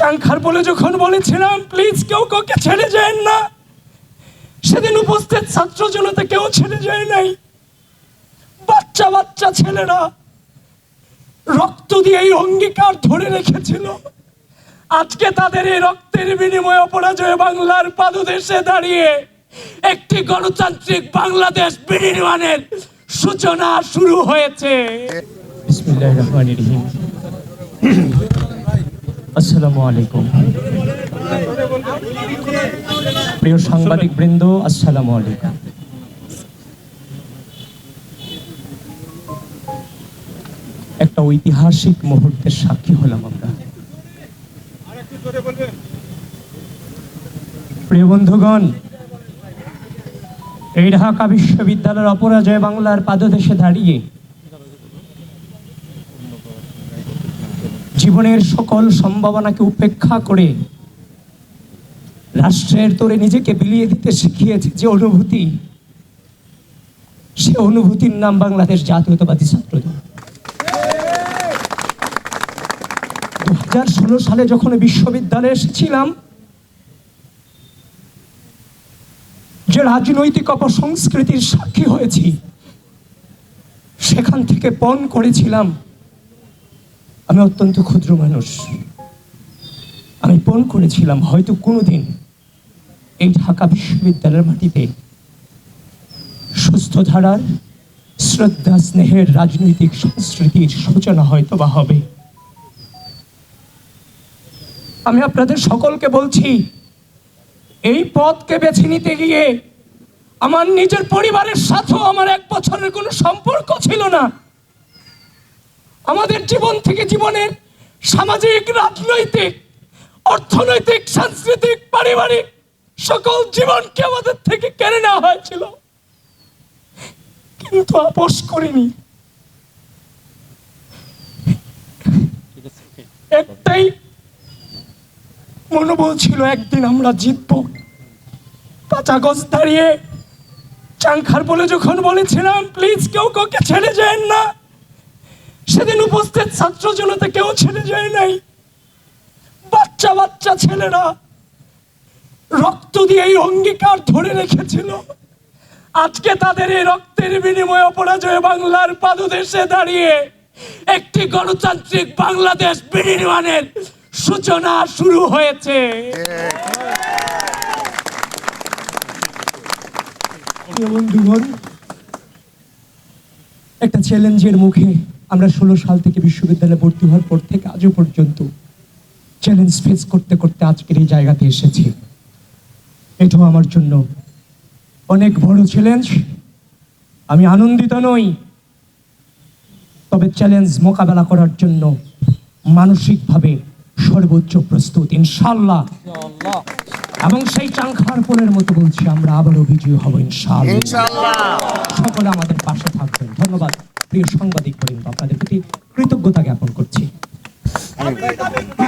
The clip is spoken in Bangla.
চাংখার বলে যখন বলেছিলাম প্লিজ কেউ কাউকে ছেড়ে যায় না। সেদিন উপস্থিত ছাত্র জনতা কেউ ছেড়ে যায় নাই। বাচ্চা বাচ্চা ছেলেরা রক্ত দিয়ে এই অঙ্গীকার ধরে রেখেছিল। আজকে তাদের এই রক্তের বিনিময়ে অপরাজয় বাংলার পাদদেশে দাঁড়িয়ে একটি গণতান্ত্রিক বাংলাদেশ বিনির্মাণের সূচনা শুরু হয়েছে। প্রিয় সাংবাদিক বৃন্দ আসসালামু আলাইকুম। একটা ঐতিহাসিক মুহূর্তের সাক্ষী হলাম আমরা। প্রিয় বন্ধুগণ, এই ঢাকা বিশ্ববিদ্যালয়ের অপরাজয় বাংলার পাদদেশে দাঁড়িয়ে জীবনের সকল সম্ভাবনাকে উপেক্ষা করে রাষ্ট্রের তোরে নিজেকে বিলিয়ে দিতে শিখিয়েছে যে অনুভূতি, সে অনুভূতির নাম বাংলাদেশ জাতীয়তাবাদী ছাত্রদল। দু হাজার ষোলো সালে যখন বিশ্ববিদ্যালয়ে এসেছিলাম, যে রাজনৈতিক অপসংস্কৃতির সাক্ষী হয়েছি, সেখান থেকে পণ করেছিলাম আমি অত্যন্ত ক্ষুদ্র মানুষ। আমি পণ করেছিলাম, হয়তো কোনোদিন এই ঢাকা বিশ্ববিদ্যালয়ের মাটিতে। সুস্থ ধারার শ্রদ্ধা স্নেহের রাজনৈতিক সংস্কৃতির সূচনা হয়তো বা হবে। আমি আপনাদের সকলকে বলছি, এই পথকে বেছে নিতে গিয়ে আমার নিজের পরিবারের সাথেও আমার এক বছরের কোনো সম্পর্ক ছিল না। আমাদের জীবন থেকে জীবনের সামাজিক, রাজনৈতিক, অর্থনৈতিক, সাংস্কৃতিক, পারিবারিক সকল জীবনকে আমাদের থেকে কেড়ে নেওয়া হয়েছিল। কিন্তু আপোষ করিনি। একটাই মনোবল ছিল, একদিন আমরা জিতব। পাঁচ আগস্ট দাঁড়িয়ে চাংখার বলে যখন বলেছিলাম প্লিজ কেউ কাউকে ছেড়ে ছাত্র জনতা কেউ ছেড়ে যায় নাই। বাচ্চা বাচ্চা ছেলেরা রক্ত দিয়ে এই অঙ্গীকার ধরে রেখেছিল। আজকে তাদের এই রক্তের বিনিময়ে অপরাজয় বাংলার পাদদেশে দাঁড়িয়ে একটি গণতান্ত্রিক বাংলাদেশ বিনির্মাণের সূচনা শুরু হয়েছে। একটা চ্যালেঞ্জের মুখে আমরা ষোলো সাল থেকে বিশ্ববিদ্যালয়ে ভর্তি হওয়ার পর থেকে আজও পর্যন্ত চ্যালেঞ্জ ফেস করতে করতে আজকের এই জায়গাতে এসেছি। এটাও আমার জন্য অনেক বড় চ্যালেঞ্জ আমি আনন্দিত নই। তবে চ্যালেঞ্জ মোকাবেলা করার জন্য মানসিকভাবে সর্বোচ্চ প্রস্তুত ইনশাল্লাহ এবং সেই চাংখার পোলের মতো বলছি আমরা আবারও বিজয়ী হব ইনশাল্লাহ সকলে আমাদের পাশে থাকবেন। ধন্যবাদ। প্রিয় সাংবাদিক বৃন্দ আপনাদের প্রতি কৃতজ্ঞতা জ্ঞাপন করছি।